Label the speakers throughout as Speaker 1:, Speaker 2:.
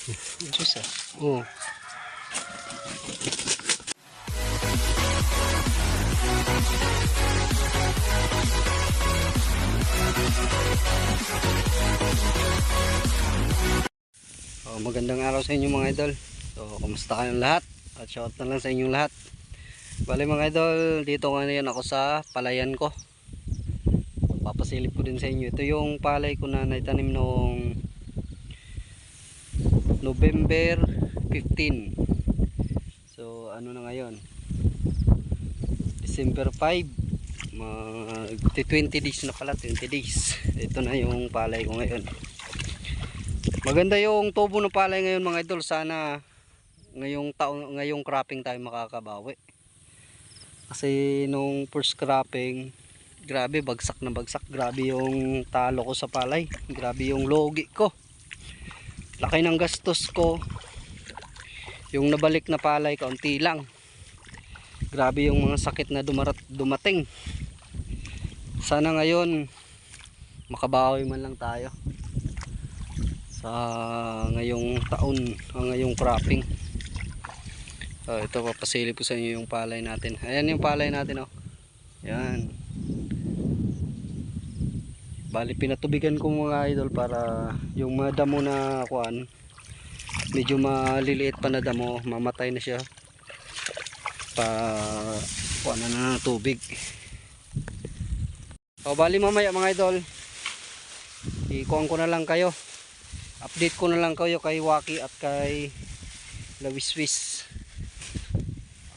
Speaker 1: Diyos ah.
Speaker 2: Oo. Oh, magandang araw sa inyo mga idol. So, kumusta kayong lahat? At shout na lang sa inyong lahat. Bale mga idol, dito ngayon ako sa palayan ko. Papasilip ko din sa inyo. Ito yung palay ko na naitanim noong November 15. So, ano na ngayon? December 5. Mag 20 days na pala, 20 days. Ito na yung palay ko ngayon. Maganda yung tubo ng palay ngayon mga idol. Sana ngayong taon, ngayong cropping tayo makakabawi. Kasi nung first cropping, grabe bagsak na bagsak. Grabe yung talo ko sa palay. Grabe yung logi ko. Laki ng gastos ko. Yung nabalik na palay kaunti lang. Grabe yung mga sakit na dumarat, dumating. Sana ngayon makabawi man lang tayo sa ngayong taon ang ngayong cropping so, ito papasili po sa inyo yung palay natin ayan yung palay natin oh yan bali pinatubigan ko mga idol para yung mga damo na kuan medyo maliliit pa na damo mamatay na siya. Pa kuan na ng tubig. O bali mamaya mga idol ikuhan ko na lang kayo. Update ko na lang kayo kay Waki at kay Lawiswis.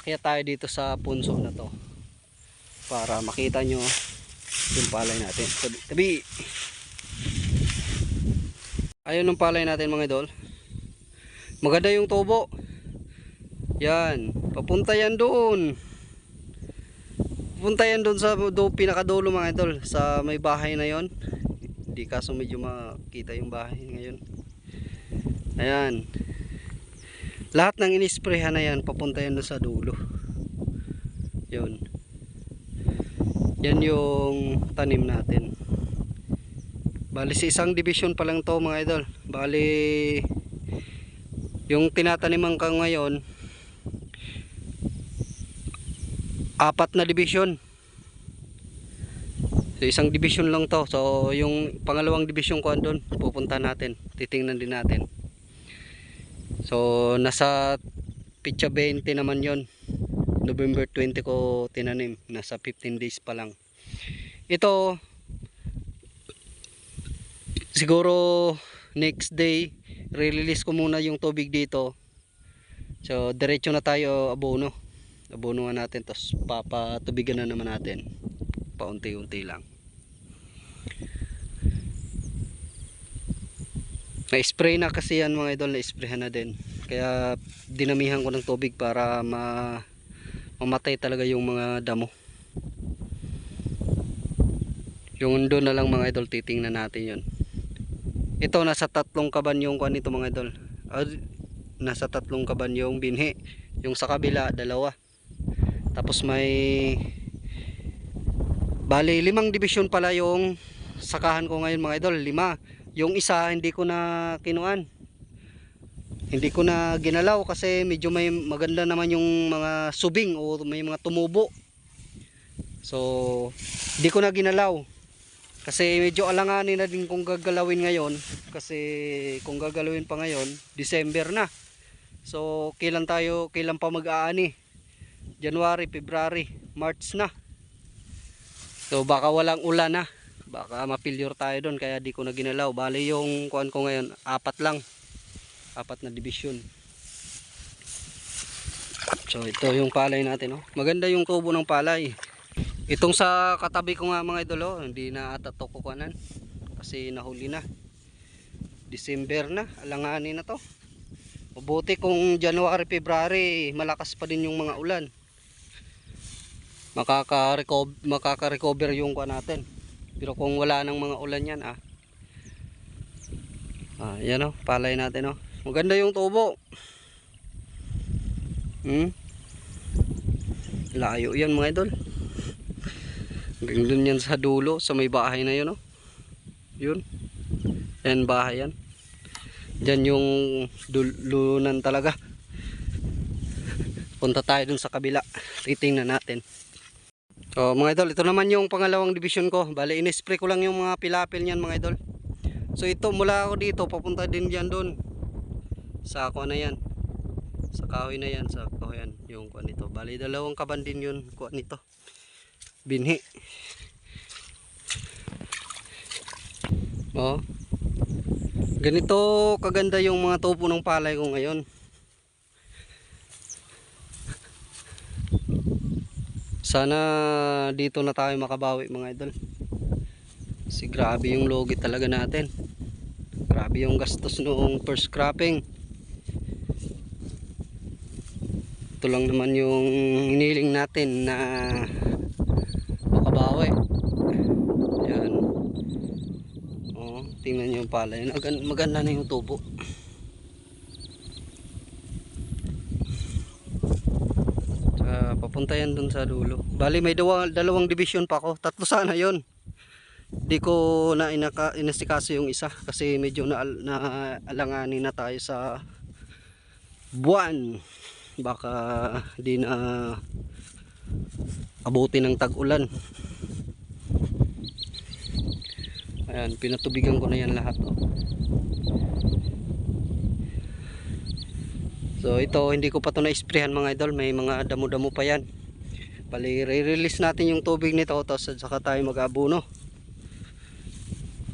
Speaker 2: Kaya tayo dito sa punso na to para makita nyo yung palay natin. Tabi, tabi. ayun yung palay natin mga idol. Maganda yung tubo. Yan. Papunta yan doon. Papunta yan doon sa do, pinakadulo mga idol. Sa may bahay na yon. Hindi kaso medyo makita yung bahay ngayon. Ayan. Lahat ng inisprehan na yan papunta yan doon sa dulo. Yun yan yung tanim natin bali sa isang division pa lang to mga idol bali yung tinataniman ka ngayon apat na division So isang division lang to. So yung pangalawang division ko andun, pupunta natin. Titingnan din natin. So nasa pitsa 20 naman yon. November 20 ko tinanim. Nasa 15 days pa lang. Ito siguro next day release ko muna yung tubig dito. So diretso na tayo abono. Nga natin tapos papatubigan na naman natin. Paunti-unti lang. na-spray na kasi yan mga idol na-sprayhan na din kaya dinamihan ko ng tubig para ma mamatay talaga yung mga damo. Yung doon na lang mga idol titingnan natin yun. Ito nasa tatlong kaban yung kuan nito mga idol. Ah, nasa tatlong kaban yung binhi. Yung sa kabila dalawa. Tapos may bali limang division pala yung sakahan ko ngayon mga idol. Lima. Yung isa hindi ko na kinuan hindi ko na ginalaw kasi medyo may maganda naman yung mga subing o may mga tumubo. So hindi ko na ginalaw. Kasi medyo alanganin na din kung gagalawin ngayon. Kasi kung gagalawin pa ngayon December na. So kailan tayo kailan pa mag-aani? January, February, March na. So baka walang ulan na. Baka ma-failure tayo doon kaya di ko na ginalaw. Bali yung kuan ko ngayon apat lang apat na division so ito yung palay natin oh. maganda yung tubo ng palay itong sa katabi ko nga mga idolo hindi na ata to kukuhanan kasi nahuli na December na alanganin na to mabuti kung January, February malakas pa din yung mga ulan makaka-recover makaka-recover yung kuan natin pero kung wala nang mga ulan yan ah. Ah, yan oh, palay natin oh. Maganda yung tubo. Hmm? Layo yan mga idol. Hanggang yan sa dulo, sa may bahay na yun oh. Yun. Yan bahay yan. Diyan yung dul- lunan talaga. Punta tayo dun sa kabila. Titingnan natin. So mga idol, ito naman yung pangalawang division ko. Bale, in-spray ko lang yung mga pilapil niyan mga idol. So ito, mula ako dito, papunta din dyan doon. Sa ako na yan. Sa kahoy na yan, sa kahoy yan. Yung kuan nito. Bale, dalawang kaban din yun, kuan nito. Binhi. Oh. Ganito kaganda yung mga tubo ng palay ko ngayon. Sana dito na tayo makabawi mga idol. Kasi grabe yung logi talaga natin. Grabe yung gastos noong first cropping. Ito lang naman yung hiniling natin na makabawi. Yan. Oh, tingnan niyo yung palay. Magan- Maganda na yung tubo. Sa papunta yan dun sa dulo. Bali may dawa, dalawang division pa ako. Tatlo sana yon. Di ko na inaka, inasikaso yung isa kasi medyo na, na alanganin na tayo sa buwan. Baka di na abuti ng tag-ulan. Ayan, pinatubigan ko na yan lahat. Oh. So ito, hindi ko pa to na-sprayhan mga idol. May mga damo-damo pa yan. Bali, re-release natin yung tubig nito. Tapos saka tayo mag-abuno.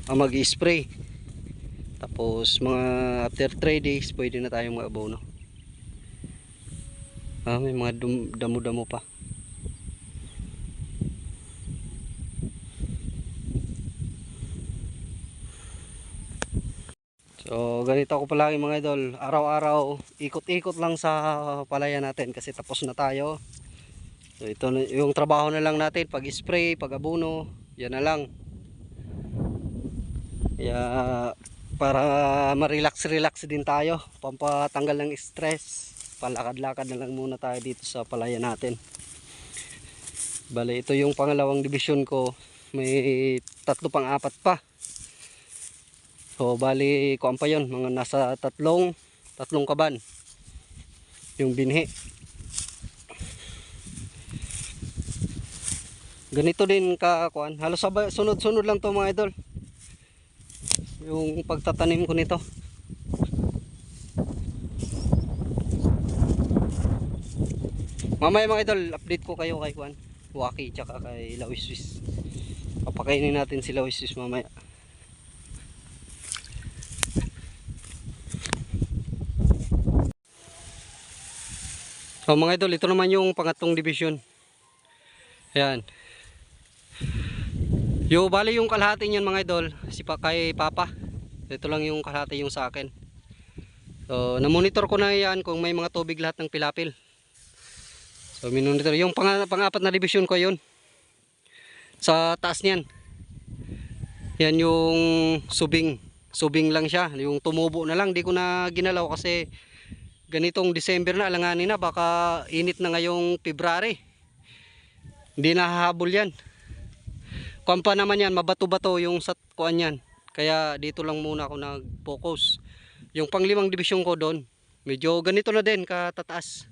Speaker 2: Ah, mag-spray. Tapos mga after 3 days, pwede na tayong mag-abuno. Ah, may mga damo-damo pa. So ganito ako palagi mga idol. Araw-araw ikot-ikot lang sa palaya natin Kasi tapos na tayo. So ito yung trabaho na lang natin Pag spray, pag abuno Yan na lang. Kaya para ma-relax-relax din tayo Pampatanggal ng stress Palakad-lakad na lang muna tayo dito sa palaya natin Bale ito yung pangalawang division ko May tatlo pang apat pa So bali kuan 'yon, mga nasa tatlong tatlong kaban. Yung binhi. Ganito din ka kuan. Halos sunod-sunod lang 'to mga idol. Yung pagtatanim ko nito. Mamaya mga idol, update ko kayo kay kuan. Waki tsaka kay Lawiswis. Papakainin natin si Lawiswis mamaya. So mga idol, ito naman yung pangatlong division. Ayan. Yo, bali yung kalahati niyan mga idol, si pa kay Papa. Ito lang yung kalahati yung sa akin. So, na-monitor ko na yan kung may mga tubig lahat ng pilapil. So, minonitor. Yung pang pangapat na division ko yun. Sa taas niyan. Yan yung subing. Subing lang siya. Yung tumubo na lang. Di ko na ginalaw kasi ganitong December na alanganin na baka init na ngayong February hindi na hahabol yan kuwan pa naman yan mabato-bato yung sa kuan yan kaya dito lang muna ako nag focus yung panglimang division ko doon medyo ganito na din katataas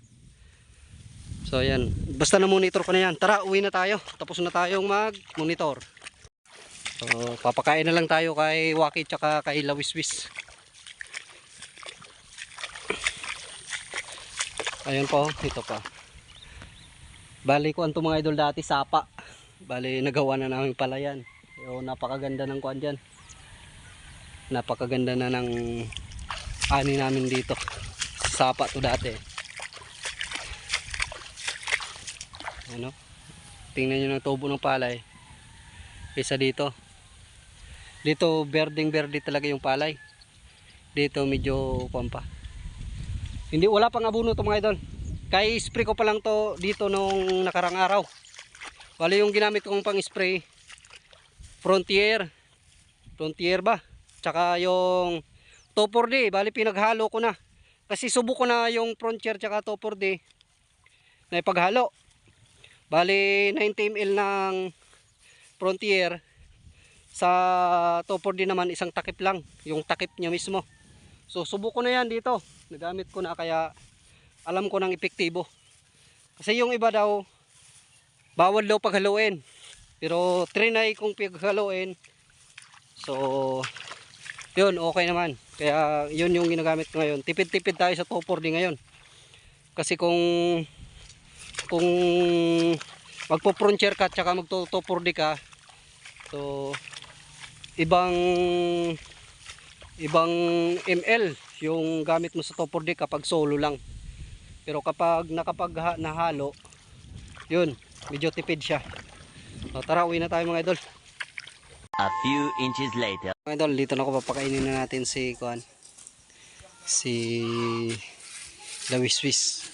Speaker 2: so yan basta na monitor ko na yan tara uwi na tayo tapos na tayong mag monitor so papakain na lang tayo kay Waki tsaka kay Lawiswis Ayun po, ito pa. Bali ko anto mga idol dati sapa. Bali nagawa na namin pala yan. So, napakaganda ng kuan diyan. Napakaganda na ng ani namin dito. Sapa to dati. Ano? Tingnan niyo ng tubo ng palay. Kaysa dito. Dito berdeng berde talaga yung palay. Dito medyo pampa. Hindi wala pang abuno to mga idol. Kay spray ko pa lang to dito nung nakarang araw. Bali yung ginamit kong pang spray Frontier. Frontier ba? Tsaka yung 2,4-D, bali pinaghalo ko na. Kasi subo ko na yung Frontier tsaka 2,4-D na ipaghalo. Bali 90 ml ng Frontier sa 2,4-D naman isang takip lang, yung takip niya mismo. So subuko na yan dito. Nagamit ko na kaya alam ko ng epektibo. Kasi yung iba daw bawal daw paghaluin. Pero trinay kong paghaluin. So yun okay naman. Kaya yun yung ginagamit ko ngayon. Tipid-tipid tayo sa 2,4-D ngayon. Kasi kung kung magpo frontier ka tsaka magto 2,4-D ka so ibang ibang ML yung gamit mo sa 2,4-D kapag solo lang. Pero kapag nakapag nahalo, yun, medyo tipid siya. So, tara, uwi na tayo mga idol.
Speaker 1: A few inches later.
Speaker 2: Mga idol, dito na ako papakainin na natin si Kuan. Si Lawis Swiss.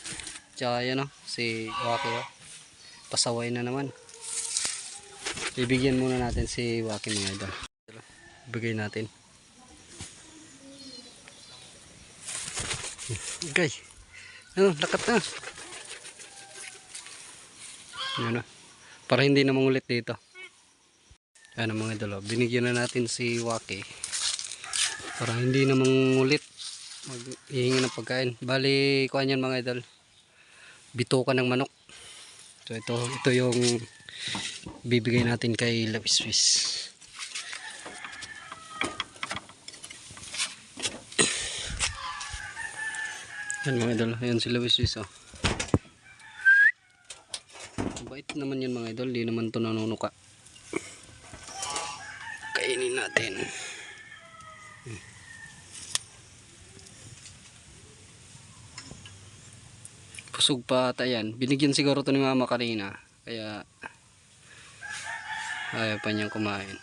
Speaker 2: Tsaka yan o, si Waki o. Pasaway na naman. Bibigyan muna natin si Waki mga idol. Bigay natin. Gay. Ano, lakat na. Yan o. Para hindi na mangulit dito. Ano mga idol, oh. binigyan na natin si Waki para hindi na mangulit maghihingi ng pagkain. Bali, kuha yan mga idol. Bituka ng manok. So ito, ito yung bibigay natin kay Lawis Swiss. Yan mga idol, ayan si Lawis Swiss oh. Bait naman yun mga idol, di naman to nanunuka kainin natin pusog pa ata yan. Binigyan siguro to ni mama kanina kaya ayaw pa niyang kumain.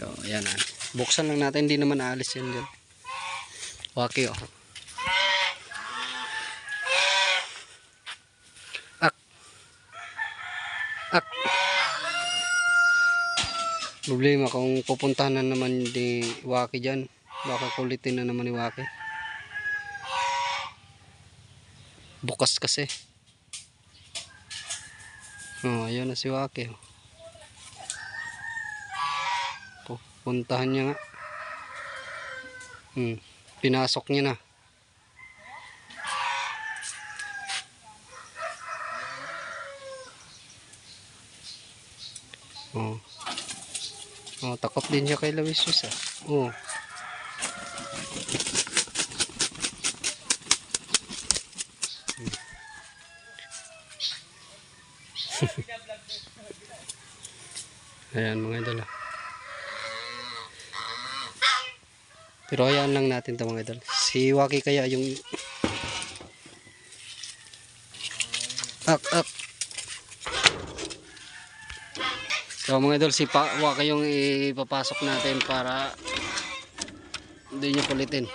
Speaker 2: So ayan ah. buksan lang natin hindi naman aalis yan dyan. Waki oh. Ak. Ak. Problema kung pupuntahan na naman ni Waki dyan. Baka kulitin na naman ni Waki. Bukas kasi. Oh, ayun na si Waki. Pupuntahan niya nga. Hmm, pinasok niya na. Oh. Oh, takot din siya kay Lawis ah. Oh. Ayan mga idol ah. Pero hayaan lang natin to mga idol. Si Waki kaya yung Ak ak So mga idol, si pa Waki yung ipapasok natin para hindi niya kulitin.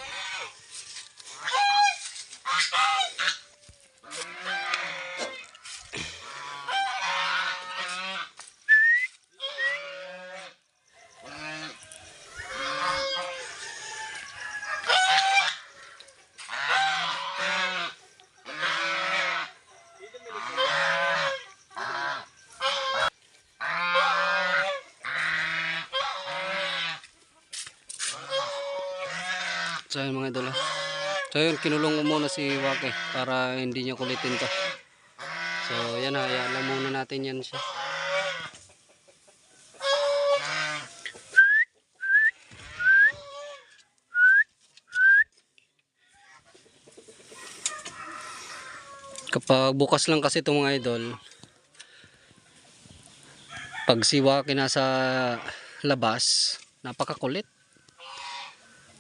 Speaker 2: So yun mga idol. ah. So yun, kinulong ko muna si Waki para hindi niya kulitin to. So yan hayaan lang muna natin yan siya. Kapag bukas lang kasi itong mga idol, pag si Waki nasa labas, napakakulit.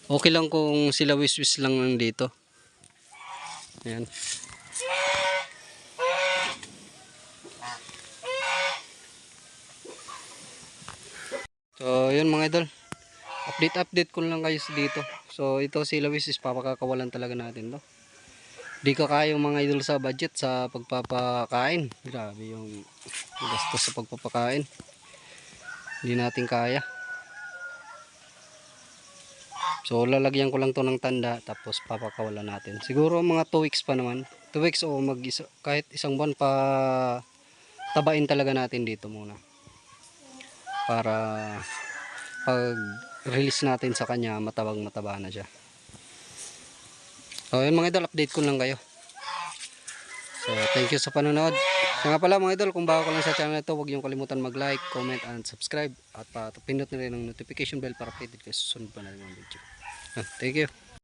Speaker 2: Okay lang kung sila wiswis lang nandito. Ayan. So, yun mga idol. Update update ko lang kayo dito. So, ito sila wiswis papakakawalan talaga natin to. Di ka yung mga idol sa budget sa pagpapakain. Grabe yung gastos sa pagpapakain. Hindi natin kaya. So lalagyan ko lang to ng tanda tapos papakawalan natin. Siguro mga 2 weeks pa naman. 2 weeks o mag isa, kahit isang buwan pa tabain talaga natin dito muna. Para pag release natin sa kanya matabang mataba na siya so yun mga idol update ko lang kayo so thank you sa panonood kaya nga pala mga idol kung bago ka lang sa channel ito huwag niyong kalimutan mag like comment and subscribe at pa pindot na rin ang notification bell para updated kayo susunod pa na rin mga video thank you